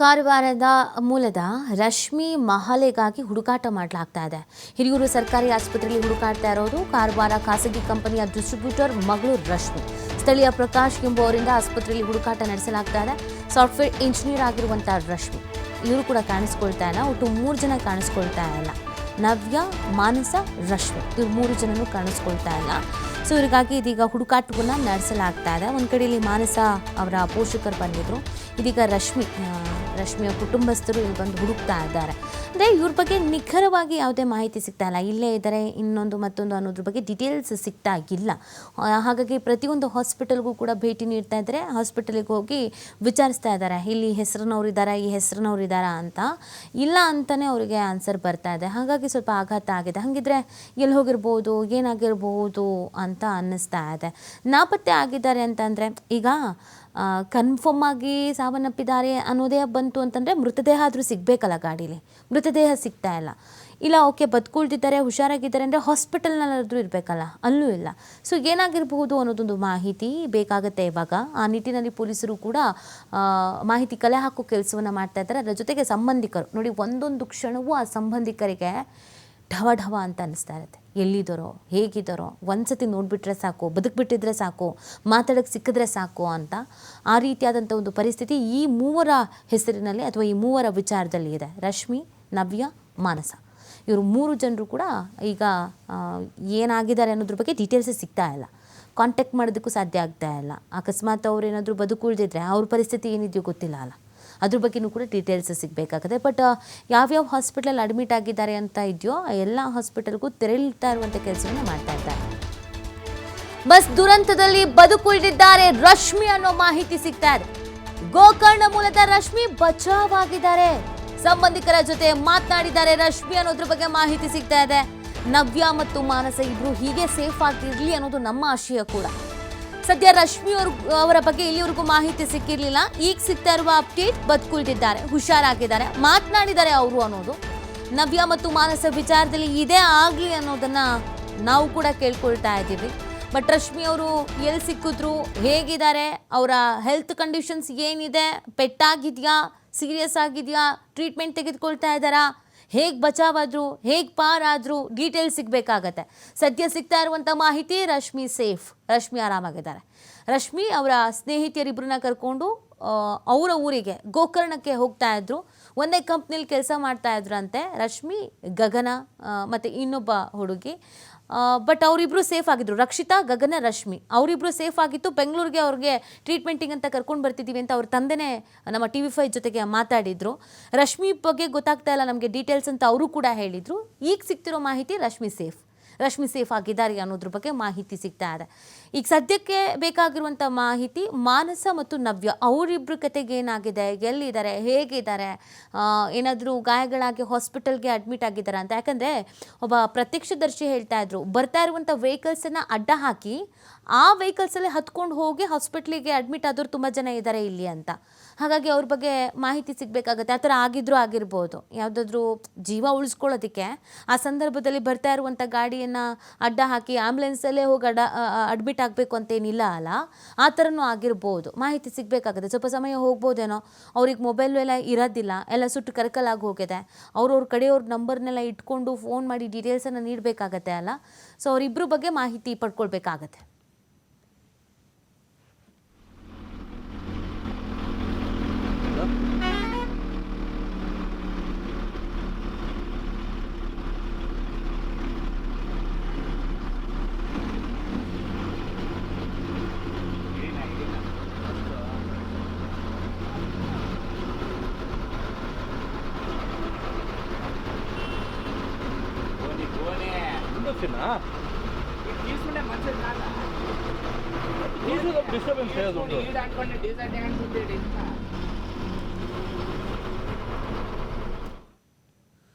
ಕಾರವಾರದ ಮೂಲದ ರಶ್ಮಿ ಮಹಲೆಗಾಗಿ ಹುಡುಕಾಟ ಮಾಡಲಾಗ್ತಾ ಇದೆ. ಹಿರಿಯೂರು ಸರ್ಕಾರಿ ಆಸ್ಪತ್ರೆಯಲ್ಲಿ ಹುಡುಕಾಡ್ತಾ ಇರೋದು ಕಾರವಾರ ಖಾಸಗಿ ಕಂಪನಿಯ ಡಿಸ್ಟ್ರಿಬ್ಯೂಟರ್ ಮಗಳು ರಶ್ಮಿ. ಸ್ಥಳೀಯ ಪ್ರಕಾಶ್ ಎಂಬುವರಿಂದ ಆಸ್ಪತ್ರೆಯಲ್ಲಿ ಹುಡುಕಾಟ ನಡೆಸಲಾಗ್ತಾ ಇದೆ. ಸಾಫ್ಟ್ವೇರ್ ಇಂಜಿನಿಯರ್ ಆಗಿರುವಂಥ ರಶ್ಮಿ, ಇವರು ಕೂಡ ಕಾಣಿಸ್ಕೊಳ್ತಾ ಇಲ್ಲ, ಒಟ್ಟು ಮೂರು ಜನ ಕಾಣಿಸ್ಕೊಳ್ತಾ ಇಲ್ಲ. ನವ್ಯ, ಮಾನಸ, ರಶ್ಮಿ, ಇವ್ರು ಮೂರು ಜನನು ಕಾಣಿಸ್ಕೊಳ್ತಾ ಇಲ್ಲ. ಸೊ ಇವರಿಗಾಗಿ ಇದೀಗ ಹುಡುಕಾಟವನ್ನು ನಡೆಸಲಾಗ್ತಾ ಇದೆ. ಒಂದು ಕಡೆಯಲ್ಲಿ ಮಾನಸ ಅವರ ಪೋಷಕರು ಬಂದಿದ್ರು. ಇದೀಗ ರಶ್ಮಿ ರಶ್ಮಿಯ ಕುಟುಂಬಸ್ಥರು ಇಲ್ಲಿ ಬಂದು ಹುಡುಕ್ತಾ ಇದ್ದಾರೆ. ಅಂದರೆ ಇವ್ರ ಬಗ್ಗೆ ನಿಖರವಾಗಿ ಯಾವುದೇ ಮಾಹಿತಿ ಸಿಗ್ತಾ ಇಲ್ಲ. ಇಲ್ಲೇ ಇದ್ದಾರೆ ಇನ್ನೊಂದು ಮತ್ತೊಂದು ಅನ್ನೋದ್ರ ಬಗ್ಗೆ ಡಿಟೇಲ್ಸ್ ಸಿಗ್ತಾ ಇಲ್ಲ. ಹಾಗಾಗಿ ಪ್ರತಿಯೊಂದು ಹಾಸ್ಪಿಟಲ್ಗೂ ಕೂಡ ಭೇಟಿ ನೀಡ್ತಾ ಇದ್ದಾರೆ. ಹಾಸ್ಪಿಟಲಿಗೆ ಹೋಗಿ ವಿಚಾರಿಸ್ತಾ ಇದ್ದಾರೆ. ಇಲ್ಲಿ ಹೆಸರಿನವ್ರು ಇದ್ದಾರಾ, ಈ ಹೆಸರಿನವ್ರು ಇದ್ದಾರಾ ಅಂತ. ಇಲ್ಲ ಅಂತಲೇ ಅವರಿಗೆ ಆನ್ಸರ್ ಬರ್ತಾ ಇದೆ. ಹಾಗಾಗಿ ಸ್ವಲ್ಪ ಆಘಾತ ಆಗಿದೆ. ಹಾಗಿದ್ರೆ ಎಲ್ಲಿ ಹೋಗಿರ್ಬೋದು, ಏನಾಗಿರ್ಬೋದು ಅಂತ ಅನ್ನಿಸ್ತಾ ಇದೆ. ನಾಪತ್ತೆ ಆಗಿದ್ದಾರೆ ಅಂತಂದರೆ ಈಗ ಕನ್ಫರ್ಮ್ ಆಗಿ ಸಾವನ್ನಪ್ಪಿದ್ದಾರೆ ಅನ್ನೋದೇ ಬಂತು ಅಂತಂದರೆ ಮೃತದೇಹ ಆದರೂ ಸಿಗಬೇಕಲ್ಲ ಗಾಡೀಲಿ. ಮೃತದೇಹ ಸಿಗ್ತಾ ಇಲ್ಲ. ಇಲ್ಲ, ಓಕೆ ಬದುಕುಳ್ತಿದ್ದಾರೆ ಹುಷಾರಾಗಿದ್ದಾರೆ ಅಂದರೆ ಹಾಸ್ಪಿಟಲ್ನಲ್ಲಾದರೂ ಇರಬೇಕಲ್ಲ. ಅಲ್ಲೂ ಇಲ್ಲ. ಸೊ ಏನಾಗಿರಬಹುದು ಅನ್ನೋದೊಂದು ಮಾಹಿತಿ ಬೇಕಾಗುತ್ತೆ ಇವಾಗ. ಆ ನಿಟ್ಟಿನಲ್ಲಿ ಪೊಲೀಸರು ಕೂಡ ಮಾಹಿತಿ ಕಲೆ ಹಾಕೋ ಕೆಲಸವನ್ನು ಮಾಡ್ತಾ ಇದ್ದಾರೆ. ಅದರ ಜೊತೆಗೆ ಸಂಬಂಧಿಕರು. ನೋಡಿ, ಒಂದೊಂದು ಕ್ಷಣವೂ ಆ ಸಂಬಂಧಿಕರಿಗೆ ಢವ ಢವ ಅಂತ ಅನ್ನಿಸ್ತಾ ಇರುತ್ತೆ. ಎಲ್ಲಿದ್ದಾರೋ ಹೇಗಿದ್ದಾರೋ ಒಂದ್ಸತಿ ನೋಡಿಬಿಟ್ರೆ ಸಾಕು, ಬದುಕ್ಬಿಟ್ಟಿದ್ರೆ ಸಾಕು ಮಾತಾಡೋಕ್ಕೆ ಸಿಕ್ಕಿದ್ರೆ ಸಾಕು ಅಂತ ಆ ರೀತಿಯಾದಂಥ ಒಂದು ಪರಿಸ್ಥಿತಿ ಈ ಮೂವರ ಹೆಸರಿನಲ್ಲಿ ಅಥವಾ ಈ ಮೂವರ ವಿಚಾರದಲ್ಲಿ ಇದೆ. ರಶ್ಮಿ, ನವ್ಯ, ಮಾನಸ. ಇವರು ಮೂರು ಜನರು ಕೂಡ ಈಗ ಏನಾಗಿದ್ದಾರೆ ಅನ್ನೋದ್ರ ಬಗ್ಗೆ ಡೀಟೇಲ್ಸೇ ಸಿಗ್ತಾ ಇಲ್ಲ. ಕಾಂಟ್ಯಾಕ್ಟ್ ಮಾಡೋದಕ್ಕೂ ಸಾಧ್ಯ ಆಗ್ತಾ ಇಲ್ಲ. ಅಕಸ್ಮಾತ್ ಅವ್ರು ಏನಾದರೂ ಬದುಕುಳಿದಿದ್ರೆ ಅವ್ರ ಪರಿಸ್ಥಿತಿ ಏನಿದೆಯೋ ಗೊತ್ತಿಲ್ಲ ಅಲ್ಲ. ಅದ್ರ ಬಗ್ಗೆನೂ ಕೂಡ ಡೀಟೇಲ್ಸ್ ಸಿಗಬೇಕಾಗುತ್ತೆ. ಬಟ್ ಯಾವ್ಯಾವ ಹಾಸ್ಪಿಟಲ್ ಅಡ್ಮಿಟ್ ಆಗಿದ್ದಾರೆ ಅಂತ ಇದೆಯೋ ಎಲ್ಲ ಹಾಸ್ಪಿಟಲ್ಗೂ ತೆರಳ್ತಾ ಇರುವಂಥ ಕೆಲಸವನ್ನು ಮಾಡ್ತಾ ಇದ್ದಾರೆ. ಬಸ್ ದುರಂತದಲ್ಲಿ ಬದುಕುಳಿದಿದ್ದಾರೆ. ರಶ್ಮಿ ಅನ್ನೋ ಮಾಹಿತಿ ಸಿಗ್ತಾ ಇದೆ. ಗೋಕರ್ಣ ಮೂಲದ ರಶ್ಮಿ ಬಚಾವಾಗಿದ್ದಾರೆ. ಸಂಬಂಧಿಕರ ಜೊತೆ ಮಾತನಾಡಿದ್ದಾರೆ ರಶ್ಮಿ ಅನ್ನೋದ್ರ ಬಗ್ಗೆ ಮಾಹಿತಿ ಸಿಗ್ತಾ ಇದೆ. ನವ್ಯ ಮತ್ತು ಮಾನಸ ಇಬ್ರು ಹೀಗೆ ಸೇಫ್ ಆಗಿರ್ಲಿ ಅನ್ನೋದು ನಮ್ಮ ಆಶಯ ಕೂಡ. ಸದ್ಯ ರಶ್ಮಿ ಅವ್ರ ಬಗ್ಗೆ ಇಲ್ಲಿವರೆಗೂ ಮಾಹಿತಿ ಸಿಕ್ಕಿರಲಿಲ್ಲ. ಈಗ ಸಿಗ್ತಾ ಇರುವ ಅಪ್ಡೇಟ್ ಬದುಕುಳಿದಿದ್ದಾರೆ, ಹುಷಾರಾಗಿದ್ದಾರೆ. ಮಾತನಾಡಿದ್ದಾರೆ ಅವರು ಅನ್ನೋದು. ನವ್ಯ ಮತ್ತು ಮಾನಸ ವಿಚಾರದಲ್ಲಿ ಇದೇ ಆಗಲಿ ಅನ್ನೋದನ್ನ ನಾವು ಕೂಡ ಕೇಳ್ಕೊಳ್ತಾ ಇದ್ದೀವಿ. ಬಟ್ ರಶ್ಮಿ ಅವರು ಎಲ್ಲಿ ಸಿಕ್ಕಿದ್ರು, ಹೇಗಿದ್ದಾರೆ, ಅವರ ಹೆಲ್ತ್ ಕಂಡೀಷನ್ಸ್ ಏನಿದೆ, ಪೆಟ್ಟಾಗಿದೆಯಾ ಸೀರಿಯಸ್ ಆಗಿದೆಯಾ ಟ್ರೀಟ್ಮೆಂಟ್ ತೆಗೆದುಕೊಳ್ತಾ ಇದ್ದಾರಾ ಹೇಗೆ ಬಚಾವಾದರೂ, ಹೇಗೆ ಪಾರಾದ್ರು ಡೀಟೇಲ್ಸ್ ಸಿಗಬೇಕಾಗತ್ತೆ. ಸದ್ಯ ಸಿಗ್ತಾ ಇರುವಂಥ ಮಾಹಿತಿ ರಶ್ಮಿ ಸೇಫ್, ರಶ್ಮಿ ಆರಾಮಾಗಿದ್ದಾರೆ. ರಶ್ಮಿ ಅವರ ಸ್ನೇಹಿತರಿಬ್ಬರನ್ನ ಕರ್ಕೊಂಡು ಅವರ ಊರಿಗೆ ಗೋಕರ್ಣಕ್ಕೆ ಹೋಗ್ತಾ ಇದ್ರು. ಒಂದೇ ಕಂಪ್ನಿಲಿ ಕೆಲಸ ಮಾಡ್ತಾ ಇದ್ರಂತೆ ರಶ್ಮಿ, ಗಗನ ಮತ್ತು ಇನ್ನೊಬ್ಬ ಹುಡುಗಿ. ಬಟ್ ಅವರಿಬ್ಬರು ಸೇಫ್ ಆಗಿದ್ರು. ರಕ್ಷಿತಾ, ಗಗನ, ರಶ್ಮಿ. ಅವರಿಬ್ಬರು ಸೇಫ್ ಆಗಿತ್ತು. ಬೆಂಗಳೂರಿಗೆ ಅವ್ರಿಗೆ ಟ್ರೀಟ್ಮೆಂಟಿಂಗ್ ಅಂತ ಕರ್ಕೊಂಡು ಬರ್ತಿದ್ದೀವಿ ಅಂತ ಅವ್ರ ತಂದೆನೇ ನಮ್ಮ ಟಿ ವಿ ಫೈವ್ ಜೊತೆಗೆ ಮಾತಾಡಿದ್ರು. ರಶ್ಮಿ ಬಗ್ಗೆ ಗೊತ್ತಾಗ್ತಾ ಇಲ್ಲ ನಮಗೆ ಡೀಟೇಲ್ಸ್ ಅಂತ ಅವರು ಕೂಡ ಹೇಳಿದರು. ಈಗ ಸಿಗ್ತಿರೋ ಮಾಹಿತಿ ರಶ್ಮಿ ಸೇಫ್ ರಶ್ಮಿ ಸೇಫ್ ಆಗಿದ್ದಾರೆ ಅನ್ನೋದ್ರ ಬಗ್ಗೆ ಮಾಹಿತಿ ಸಿಗ್ತಾ ಇದೆ. ಈಗ ಸದ್ಯಕ್ಕೆ ಬೇಕಾಗಿರುವಂಥ ಮಾಹಿತಿ, ಮಾನಸ ಮತ್ತು ನವ್ಯ ಅವರಿಬ್ಬರ ಕತೆಗೆ ಏನಾಗಿದೆ, ಎಲ್ಲಿದ್ದಾರೆ, ಹೇಗಿದ್ದಾರೆ ಏನಾದರೂ ಗಾಯಗಳಾಗಿ ಹಾಸ್ಪಿಟಲ್ಗೆ ಅಡ್ಮಿಟ್ ಆಗಿದ್ದಾರೆ ಅಂತ? ಯಾಕಂದರೆ ಒಬ್ಬ ಪ್ರತ್ಯಕ್ಷದರ್ಶಿ ಹೇಳ್ತಾ ಇದ್ರು, ಬರ್ತಾ ಇರುವಂಥ ವೆಹಿಕಲ್ಸನ್ನು ಅಡ್ಡ ಹಾಕಿ ಆ ವೆಹಿಕಲ್ಸಲ್ಲೇ ಹತ್ಕೊಂಡು ಹೋಗಿ ಹಾಸ್ಪಿಟ್ಲಿಗೆ ಅಡ್ಮಿಟ್ ಆದವ್ರು ತುಂಬ ಜನ ಇದ್ದಾರೆ ಇಲ್ಲಿ ಅಂತ. ಹಾಗಾಗಿ ಅವ್ರ ಬಗ್ಗೆ ಮಾಹಿತಿ ಸಿಗಬೇಕಾಗತ್ತೆ. ಆ ಥರ ಆಗಿದ್ರೂ ಆಗಿರ್ಬೋದು. ಯಾವುದಾದ್ರೂ ಜೀವ ಉಳಿಸ್ಕೊಳ್ಳೋದಕ್ಕೆ ಆ ಸಂದರ್ಭದಲ್ಲಿ ಬರ್ತಾ ಇರುವಂಥ ಗಾಡಿಯನ್ನು ಅಡ್ಡ ಹಾಕಿ ಆ್ಯಂಬುಲೆನ್ಸಲ್ಲೇ ಹೋಗಿ ಅಡ ಅಡ್ಮಿಟ್ ಆಗಬೇಕು ಅಂತೇನಿಲ್ಲ ಅಲ್ಲ, ಆ ಥರನೂ ಆಗಿರ್ಬೋದು. ಮಾಹಿತಿ ಸಿಗಬೇಕಾಗುತ್ತೆ. ಸ್ವಲ್ಪ ಸಮಯ ಹೋಗ್ಬೋದೇನೋ? ಅವ್ರಿಗೆ ಮೊಬೈಲ್ ಎಲ್ಲ ಇರೋದಿಲ್ಲ. ಎಲ್ಲ ಸುಟ್ಟು ಕರಕಲಾಗಿ ಹೋಗಿದೆ. ಅವ್ರವ್ರ ಕಡೆಯವ್ರ ನಂಬರ್ನೆಲ್ಲ ಇಟ್ಕೊಂಡು ಫೋನ್ ಮಾಡಿ ಡೀಟೇಲ್ಸನ್ನು ನೀಡಬೇಕಾಗತ್ತೆ ಅಲ್ಲ? ಸೊ ಅವರಿಬ್ಬರ ಬಗ್ಗೆ ಮಾಹಿತಿ ಪಡ್ಕೊಳ್ಬೇಕಾಗತ್ತೆ. తీసుకుంటే మంచిది కాదా డిస్టర్బెన్స్ లేదు